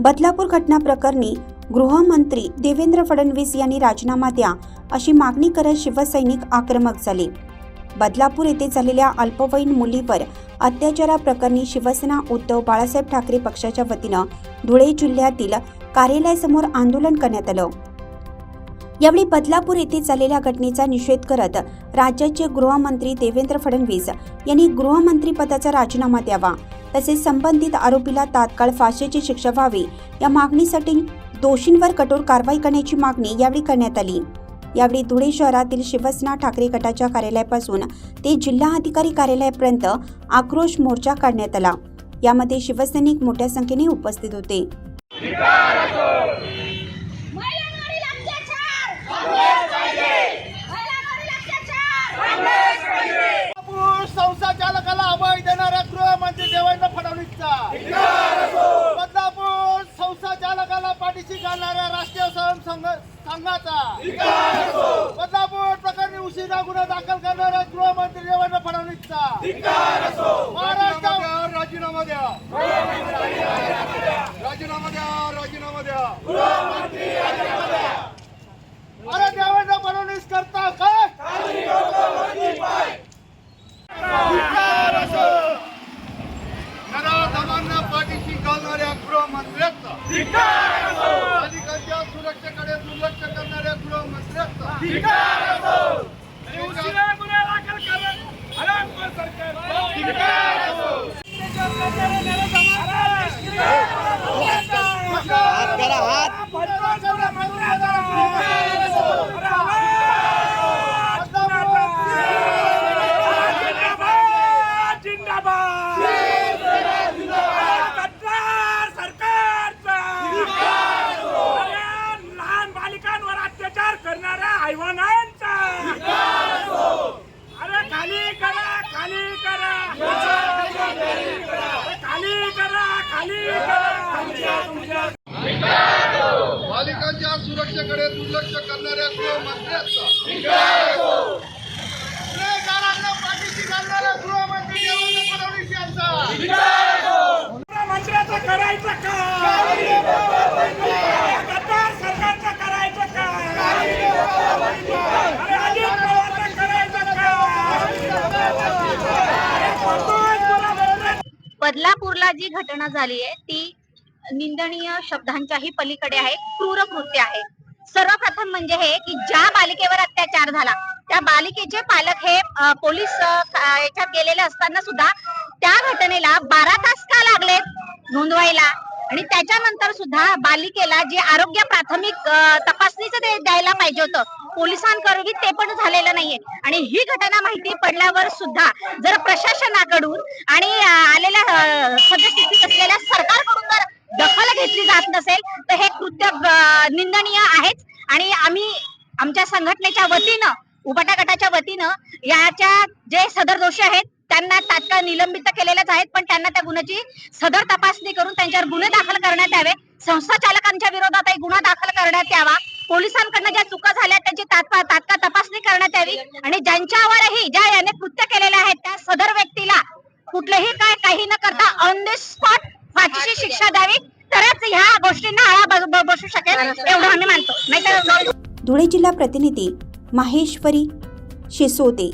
बदलापूर घटना प्रकरणी गृहमंत्री देवेंद्र फडणवीस यांनी राजीनामा द्या अशी मागणी करत शिवसैनिक आक्रमक झाले. बदलापूर येथे झालेल्या अल्पवयीन मुलीवर अत्याचाराप्रकरणी शिवसेना उद्धव बाळासाहेब ठाकरे पक्षाच्या वतीनं धुळे जिल्ह्यातील कार्यालयासमोर आंदोलन करण्यात आलं. यावेळी बदलापूर येथे झालेल्या घटनेचा निषेध करत राज्याचे गृहमंत्री देवेंद्र फडणवीस यांनी गृहमंत्री पदाचा राजीनामा द्यावा. तसेच संबंधित आरोपीला तात्काळ फाशीची शिक्षा व्हावी. या मागणीसाठी दोषींवर कठोर कारवाई करण्याची मागणी यावेळी करण्यात आली. यावेळी धुळे शहरातील शिवसेना ठाकरे गटाच्या कार्यालयापासून ते जिल्हा अधिकारी कार्यालयापर्यंत आक्रोश मोर्चा काढण्यात आला. यामध्ये शिवसैनिक मोठ्या संख्येने उपस्थित होते महिलांवरील अत्याचार महिलांवरील अत्याचार पुरुष संस्था चालकाला अभय देणाऱ्या गृहमंत्री देवेंद्र फडणवीसचा बदलापूर संस्था चालकाला पाठीशी घालणाऱ्या राष्ट्रीय स्वयं संघाचा. बदलापूर प्रकरणी उशिरा गुन्हा दाखल करणाऱ्या गृहमंत्री देवेंद्र फडणवीसचा. महाराष्ट्रावर राजीनामा द्या. राजीनामा द्या राजीनामा द्या. अरे देवेंद्र फडणवीस करता काय पाठीशी घालणाऱ्या गृहमंत्र्याचा सुरक्षेकडे दुर्लक्ष करणाऱ्या गृहमंत्र्याचा उशिरा गुन्हा दाखल करा. हरामखोर सरकार. जिंदाबाद, जिंदाबाद. गद्दार सरकारचा. अरे, लहान बालिकांवर अत्याचार करणाऱ्या हैवानांचा अरे खाली करा खाली करा. खाली करा खाली करा. बालिकांच्या सुरक्षेकडे दुर्लक्ष करणाऱ्या गृहमंत्र्याचा पाठीशी घालणाऱ्या गृहमंत्री देवेंद्र फडणवीस बदलापूरला जी घटना झाली आहे ती निंदनीय शब्दांच्याही पलीकडे आहे क्रूर कृत्य आहे. सर्वप्रथम म्हणजे हे की ज्या बालिकेवर अत्याचार झाला त्या बालिकेचे पालक हे पोलीस याच्यात गेलेले असताना सुद्धा त्या घटनेला बारा तास का लागले नोंदवायला? आणि त्याच्यानंतर सुद्धा बालिकेला जे आरोग्य प्राथमिक तपासणीचं द्यायला पाहिजे होतं पोलिसांकडून ते पण झालेलं नाहीये. आणि ही घटना माहिती पडल्यावर सुद्धा जर प्रशासनाकडून आणि आलेल्या सद्यस्थितीत असलेल्या सरकारकडून जर दखल घेतली जात नसेल तर हे कृत्य निंदनीय आहेच. आणि आम्ही आमच्या संघटनेच्या वतीनं उपाटा गटाच्या वतीनं याच्या जे सदर दोषी आहेत त्यांना तात्काळ निलंबित केलेलेच आहेत. पण त्यांना त्या गुन्ह्याची सदर तपासणी करून त्यांच्यावर गुन्हे दाखल करण्यात यावे. संस्था चालकांच्या विरोधातही गुन्हा दाखल करण्यात यावा. पोलिसांकडनं ज्या चुका झाल्या त्यांची तात्काळ तात्काळ तपासणी करण्यात यावी. आणि ज्यांच्यावरही ज्या याने कृत्य केलेले आहेत त्या सदर व्यक्तीला कुठलंही काय काही न करता ऑन द स्पॉट फाशीची शिक्षा द्यावी. तरच ह्या गोष्टींना आळा बसू शकेल एवढं आम्ही मानतो. नाहीतर धुळे जिल्हा प्रतिनिधी माहेश्वरी शिसोदे.